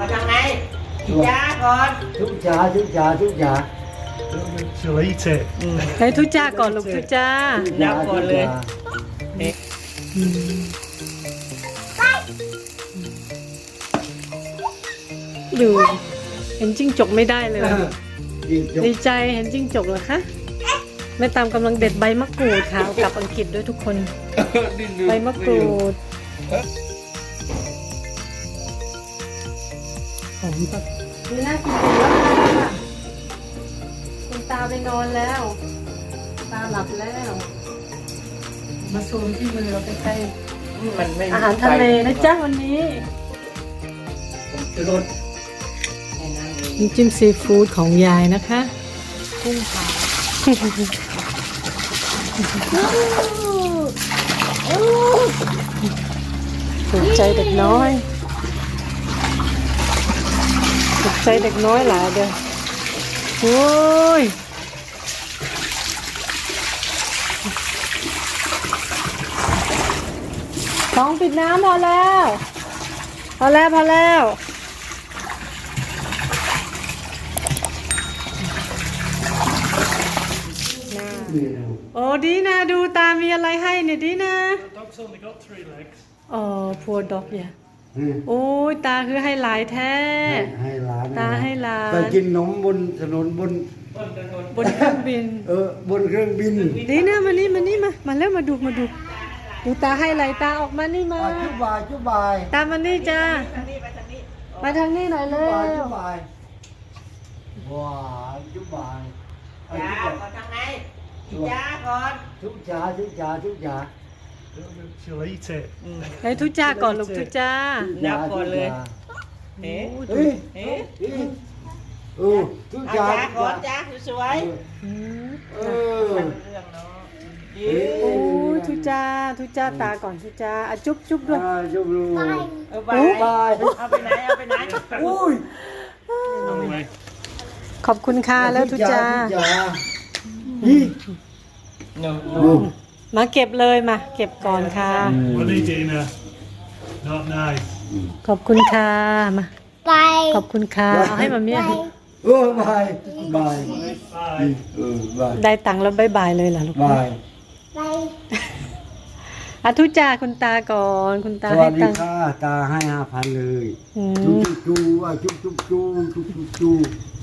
มาทางไหนจ้าก่อนทุกจ๋าทุกจ๋าทุกจ๋า She'll eat it. ให้ทุจ้าก่อนลูกทุจ้าทุกจ๋านับก่อนเลย ดูเห็นจิ้งจกไม่ได้เลย ยิงจบดีใจเห็นจิ้งจกเหรอคะแม่ตามกำลังเด็ดใบมะกรูดค่ะเอากลับอังกฤษด้วยทุกคน ใบมะกรูด หอมแบบนี่น่ากินไปแล้วค่ะคุณตาไปนอนแล้ว ตาหลับแล้ว มาซูมที่มือเราใกล้มันไม่ๆอาหารทะเลนะจ๊ะวันนี้จะรสแค่นั้นเองน้ำจิ้มซีฟู้ดของยายนะคะ กุ้งเผาถูกใจเด็กน้อยถูก ใจเด็กน้อยหลายเด้อโอ้ยท้องปิดน้ำพอแล้ว พอแล้วพอแล้วนี่นะโอ้ดีนะ ดูตามีอะไรให้เนี่ยดีนะ The dog's only got three legs. อ๋อพัวดอกเนี่ยอืม โอ้ยตาคือให้หลายแท้ ให้หลานตาให้หลาน ไปกินนมบนถนนบน บนเครื่องบิน เออบนเครื่องบินดีนะมานี่มานี่มา มาแล้วมาดูมาดูดูตาให้อะไรตาออกมานี่มาอะจุบบายจุบบาย ตามมานี่จ้านี่ไปทางนี้มาทางนี้หน่อยเร็จุบายวจุบบายว้าวจุบบายอะจ้าจุบบายก่อนทางไหนจ้าก่อนทุกจ๋าทุกจ๋าทุกจ๋า She'll eat it. ให้ทุจ้าก่อนลูกทุจ้าทุกจ๋านับก่อนเลยทุจ๋าเอ๊ะเฮ้ยเอ๊ะเฮ้ยเออทุกเอาจ๋าจ้าก่อนจ้าสวยอืมเออๆมันเรื่องเนาะเอ้ยโอ้ยทุจ้าทุจ้าตาก่อนทุจ้าอะจุ๊บจุ๊บด้วย อ่าจุบลูเออไปบายเอาไปไหนเอาไปไหนอุ้ย Anyway, ขอบคุณค่ะแล้วทุจ้า ทุกจ๋านี่หนูดู มาเก็บเลยมา เก็บก่อนค่ะ what are you doing now? Not nice. ขอบคุณค่ะมา ไปขอบคุณค่ะเอาให้มาเมียเออบายบาย Bye. เออบายได้ตังค์แล้วบายบายเลยเหรอลูก บาย ไป อาทุจ่าคุณตาก่อนคุณตาสให้วัสดีตังค์ค่ะตาให้ห้าพันเลยอืจุ๊มจุ๊อะจุ๊จุ๊จุ๊จุ๊จุ๊จุ๊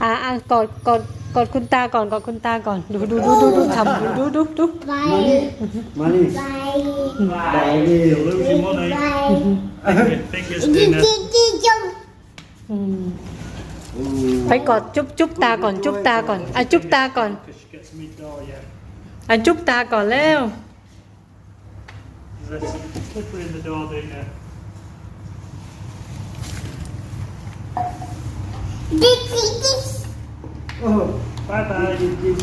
อ่าอ่ากอดกอดกอดคุณตาก่อนกอดคุณตาก่อน ดูดูดูดูดูทำดูดูดูดูไปมานี่มานี่ไปบายนี่ You're losing money. ไป Your fingers จิ๊ dinner. จิ๊จิ๊จุ๊บอืมอืมไปกอดจุ๊บจุ๊บตาก่อนจุ๊บตาก่อนอะจุ๊บตาก่อน Because she gets me door yet. อะจุ๊บตาก่อนแล้ว Let's put her in the door dinner. จิ๊จิ๊จิ๊เออ Bye bye. จิ๊บจิ๊บ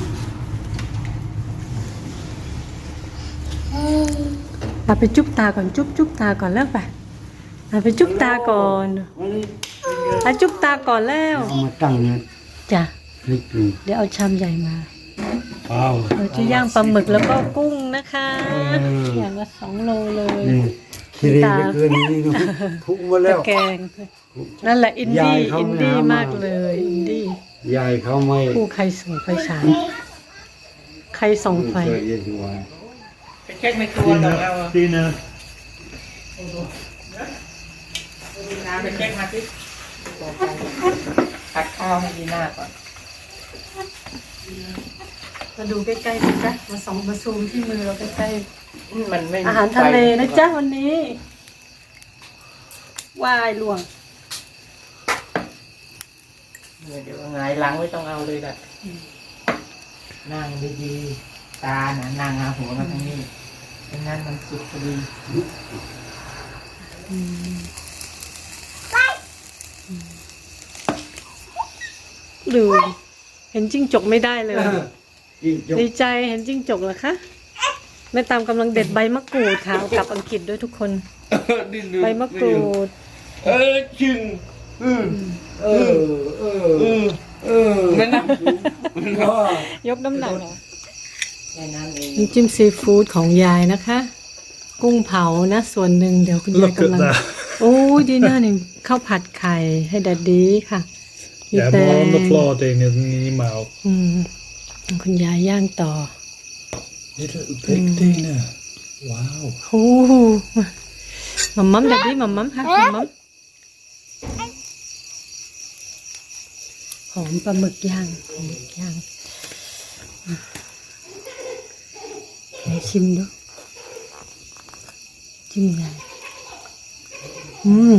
อะไปจุ๊บตาก่อนจุ๊บจุ๊บตาก่อนแล้วไปอะไปจุ๊บตาก่อ นมานี่อะจุ๊บตาก่อนแล้วเอามาตั้งเนี่ยจ้ะพลิกดูเดี๋ยวเอาชามใหญ่มาอ้าวเราจะย่างปลาหมึกแล้วก็กุ้งนะคะเอออย่างละสองโลเลยนี่คิริเหลือเกินนี่ดูทุกมาแล้ตะวแกงนั่นแหละอินยาดี้ยเขาอินดี้ไม่หามามมากเลยอินดี้ยายเขาไม่ผู้ใครส่งไฟฉายใครส่องไฟเคยเย็นไว้ไปเช็คในครัวก่อนเรา Dinner. น้ำไปเช็คมาสิผัดข้าวให้ดีหน้าก่อน มาดูใกล้ๆนะจ๊ะมาส่องมาซูมที่มือเราใกล้มันไม่ๆอาหารทะเลนะจ๊ะวันนี้ว่ายหลวงเดี๋ยวหงายหลังไม่ต้องเอาเลยละนั่งดีๆ ตาน่ะนั่งเอาหัวมาทางนี้ไม่งั้นมันสุดพอดีดูเห็นจิ้งจกไม่ได้เลย ยิ่งจบดีใจเห็นจิ้งจกเหรอคะแม่ตามกำลังเด็ดใบมะกรูดค่ะเอากลับอังกฤษด้วยทุกคนใบมะกรูด เออจริงเออเออเออเออนั่นนะยกน้ำหนักเหรอแค่นั้นเองน้ำจิ้มซีฟู้ดของยายนะคะ กุ้งเผานะ ส่วนหนึ่งเดี๋ยวคุณยาย Look at กำลัง that. โอ้ยดีน่าหนึ่งข้าวผัดไข่ให้ดัดดีค่ะมี Yeah, แต more on the ง floor, Dana, than in your mouth. อืม คุณยายย่างต่อ Little big Dana. Wow. โอ้โหมัมมัมดัดดีมัมมัมค่ะมัมมัมหอมปลาหมึกย่างปลาหมึกย่างอืมไหนชิมดูจิ้มใหญ่อืม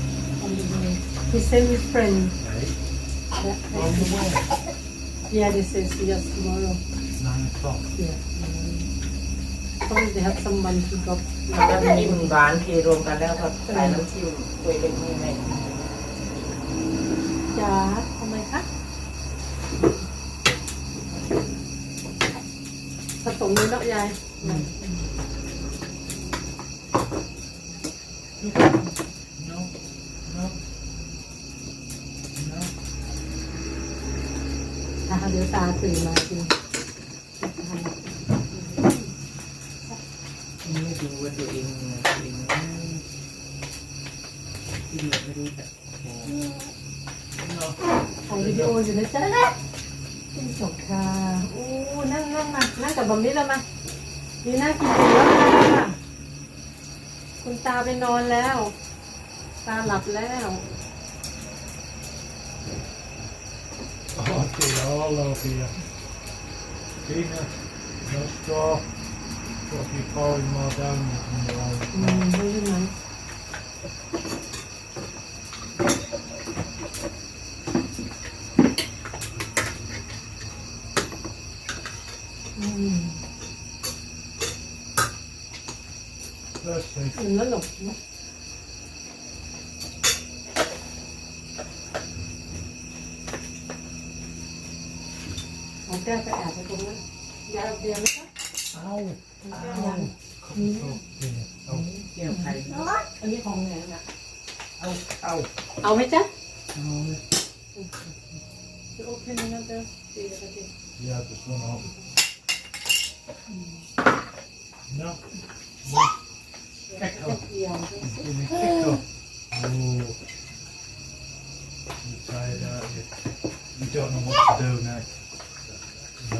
he sent his friend Hey, yeah, on the way. yeah this is just tomorrow It's nine o'clock. yeah probably they have someone to drop น้ำจิ้มหวานเทรวมกันแล้วก็ใส่น้ำจิ้มถ้วยเล็กนี่แม่จ๋าทำไมคะผสมเลยเนาะยาย No, อะเดี๋ยวตาตื่นมาจริไม่ดูว่าตัวเองตัวเองที่เหลือไม่รู้แต่ถ่ายวิดีโออยู่นะจ๊ะเป็นจบค่ะโอ้นั่งนั่งมา นั่งกับบอมนี่แล้วมาดีน่ากินแล้วค่ะคุณตาไปนอนแล้ว ตาหลับแล้ว Oh, dear, all over you. Tina, no straw. What if you pouring more down in your own อืม mouth? รู้ยังไงอืม First thing, ถึง แล้วหลบนะเอาแก้วไปแอบไปตรงนั้นยาเอาเบียร์ไหมคะ ow, เอาแก้วยัง oh, Tina, oh, เกี่ยวไข่อันนี้ของไหนน่ะเอาเอาเอาไหมจ๊ะเอาเลยโอเคนะจ๊ะดีแล้วก็ดี yeah, just one off. No, แค่เดียว give me kick up. Oh, you're tired, aren't you? You don't know what to do next. No, you're tired, Tina. แค่ตัวแค่ตัว No? โอ้ยโอ้ยร้อนร้อนร้อนร้อนร้อนร้อน No,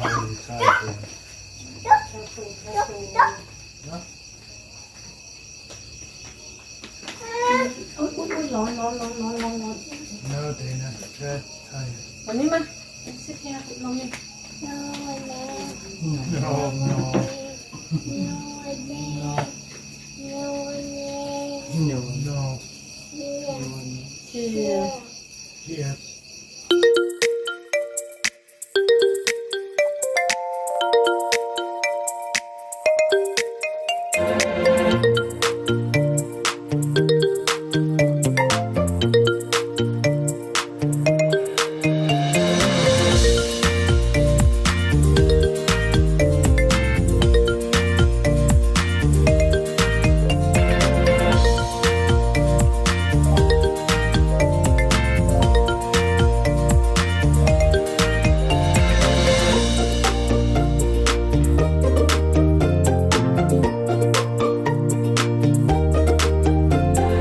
Dina, dead tired. วันนี้มาซิเทียลงนี่ No, no, No, no. no, no, หนู No. เชีย no. เกียด